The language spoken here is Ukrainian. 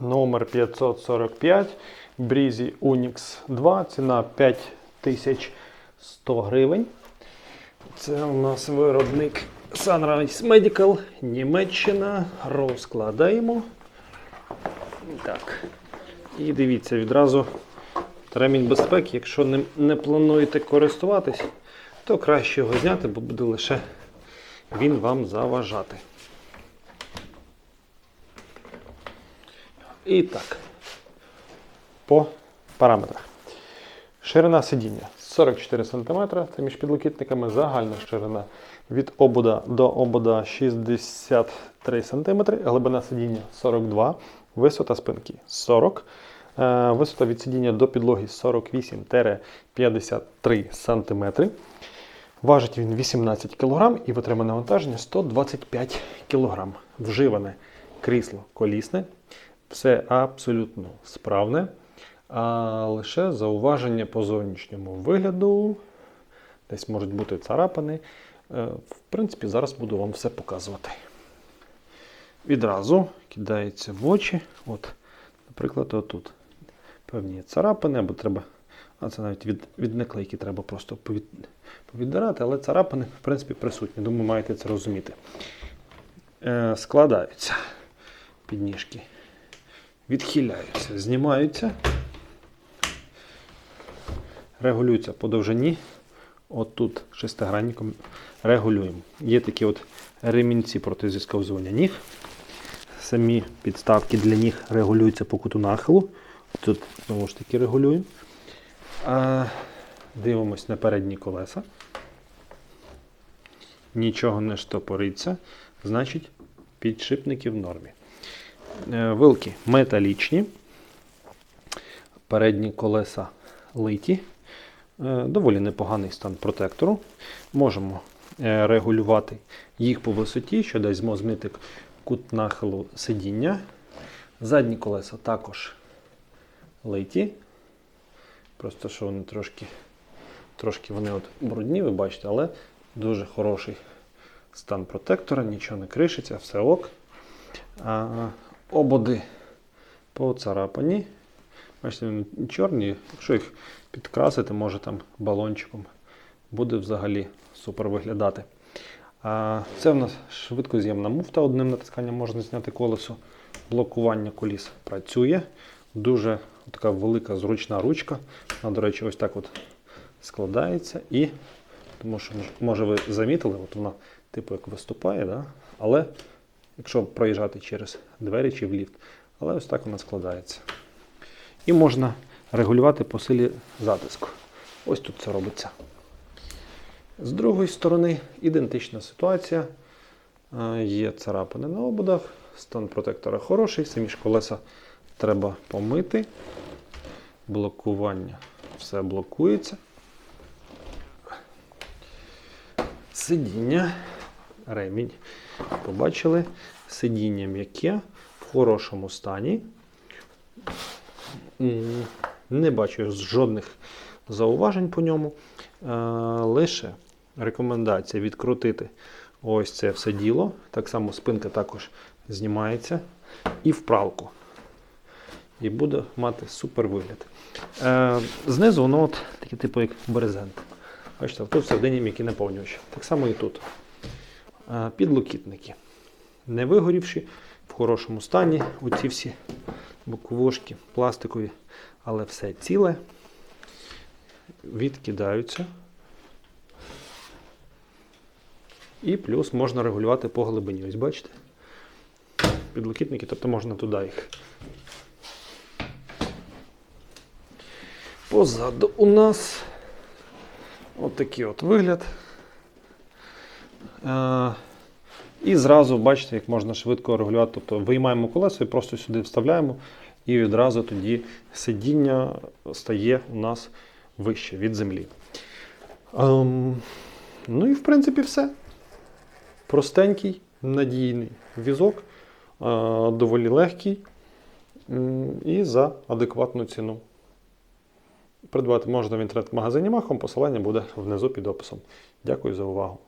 номер 545 Breezy Unix 2, ціна 5100 гривень. Це у нас виробник Sunrise Medical, Німеччина. Розкладаємо. Так. І дивіться, відразу ремінь безпеки. Якщо не, не плануєте користуватись, то краще його зняти, бо буде лише він вам заважати. І так, по параметрах. Ширина сидіння 44 см, це між підлокітниками загальна ширина від обода до обода 63 см, глибина сидіння 42 висота спинки 40 е, Висота від сидіння до підлоги 48-53 см. Важить він 18 кг і витримане навантаження 125 кг. Вживане крісло колісне. Все абсолютно справне. А лише зауваження по зовнішньому вигляду. Десь можуть бути царапини. Е, В принципі, зараз буду вам все показувати. Відразу кидається в очі. От, наприклад, отут. Певні царапини, або треба. А це навіть від, від наклейки треба просто повід, повіддирати, але царапини, в принципі, присутні. Думаю, маєте це розуміти. Е, складаються підніжки, відхиляються, знімаються, регулюються по довжині. От шестигранником регулюємо. Є такі от ремінці проти зісковзування ніг. Самі підставки для ніг регулюються по куту нахилу. Тут знову ж таки регулюємо. А, дивимось на передні колеса. Нічого не штопориться, значить підшипники в нормі. Е, Вилки металічні, передні колеса литі. Е, Доволі непоганий стан протектору. Можемо е, регулювати їх по висоті, що дасть змогу змінити кут нахилу сидіння. Задні колеса також литі. Просто що вони трошки, трошки вони от брудні, ви бачите, але дуже хороший стан протектора, нічого не кришиться, все ок. А, ободи поцарапані. Бачите, вони чорні. Якщо їх підкрасити, може там балончиком, буде взагалі супер виглядати. А, це в нас швидкоз'ємна муфта. Одним натисканням можна зняти колесо. Блокування коліс працює. Дуже така велика зручна ручка. Вона, до речі, ось так от складається. І, тому що, може, ви замітили, от вона типу як виступає, да? але якщо проїжджати через двері чи в ліфт, але ось так вона складається. І можна регулювати по силі затиску. Ось тут це робиться. З другої сторони ідентична ситуація. Е, Є царапини на ободах, стан протектора хороший, самі ж колеса треба помити. Блокування все блокується. Сидіння, ремінь. Побачили, сидіння м'яке, в хорошому стані. Не бачу жодних зауважень по ньому. Е, Лише рекомендація відкрутити ось це все діло. Так само спинка також знімається. І в пралку. І буде мати супер вигляд. Е, знизу воно от таке типу як брезент. Бачите, тут всередині м'який наповнювач. Так само і тут. Е, підлокітники. Не вигорівші, в хорошому стані. Оці всі боковушки пластикові, але все ціле. Відкидаються. І плюс можна регулювати по глибині. Ось бачите? Підлокітники, тобто можна туди їх. Позаду у нас отакий от вигляд. Е, і зразу бачите, як можна швидко регулювати. Тобто виймаємо колесо і просто сюди вставляємо, і відразу тоді сидіння стає у нас вище від землі. Ем, ну і в принципі все. Простенький, надійний візок, е, доволі легкий і за адекватну ціну. Придбати можна в інтернет-магазині Махом, посилання буде внизу під описом. Дякую за увагу.